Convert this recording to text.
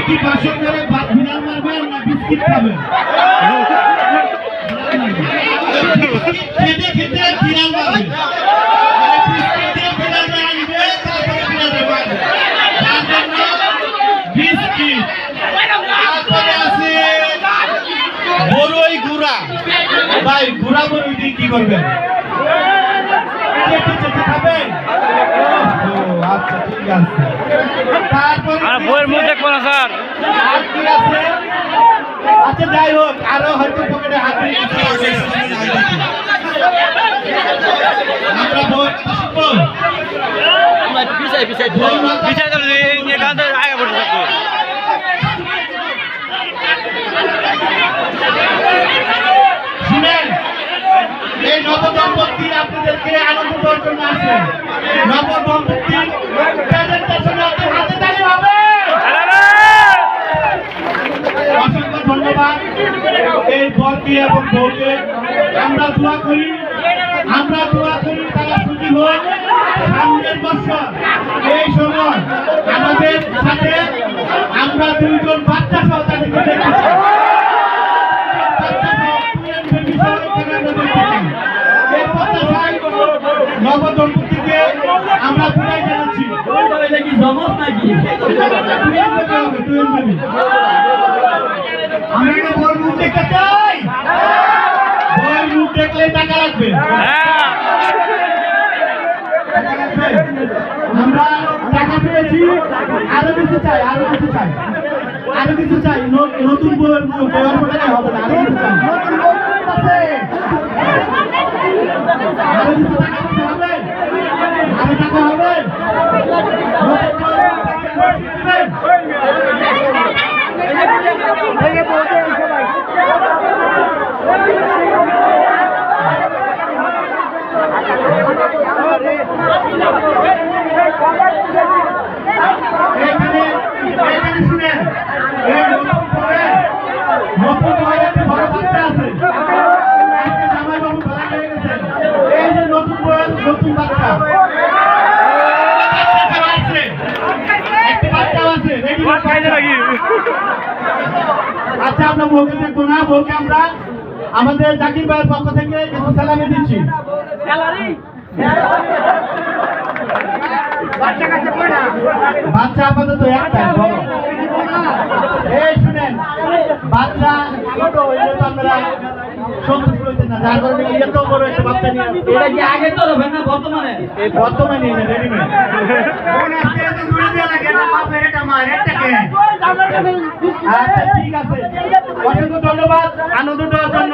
কি বাসন করে ভাত বিড়াল মারবেন না বিস্কিট খাবেন খেতে খেতে বিড়াল মারবেন দিয়ে বড়ই গুড়া। ভাই গুড়া কি করবেন খাবেন আচ্ছা ঠিক আছে। তারপরে আছে আচ্ছা যাই হোক, আরও হয়তো পকেটে হাত আমরা শিখব পিছাই পিছাই তো আগে পড়তে শুনেন, এই নবদম্পতি আপনাদেরকে আনন্দ দেওয়ার জন্য আসেন নবদম্পতি প্রেজেন্টেশনে বরকে এবং বউকে আমরা দোয়া করি। আমরা দোয়া করি তারা সুখী হোক। সামনের বছর, এই সময় আমাদের সাথে আমরা দুইজন বাচ্চা সহ তাদেরকে প্রত্যাশায় নবদম্পতিকে আমরা বিদায় জানাচ্ছি। নাকি টুয়েন baby হবে, টুয়েন baby। আমরা একটা বড় মুখ দেখতে চাই বড় মুখ দেখলে টাকা লাগবে হ্যাঁ? আমরা টাকা পেয়েছি আরও কিছু চাই আরও কিছু চাই আরও কিছু চাই নতুন হবে না আরও কিছু চাই আরও কিছু টাকা দিতে হবে আরও টাকা হবে নতুন বইয়ের মুখ দিবেন? এখানে এখানে শুনেন এই নতুন বইয়ের নতুন বইয়ের একটা বড় বাচ্চা আছে আজকে জামাইবাবু ধরা হয়ে গেছেন এই যে নতুন বাচ্চা আচ্ছা আমরা বউকে দেখব না বউকে আমরা আমাদের জাকির ভাইয়ের পক্ষ থেকে কিছু সালামি দিচ্ছি বাচ্চা আপাতত এই শুনেন, বাচ্চা ছোট এটা কি আগে না বর্তমানে বর্তমানে রেডিমেড আচ্ছা ঠিক ধন্যবাদ। আনন্দ দেওয়ার জন্য।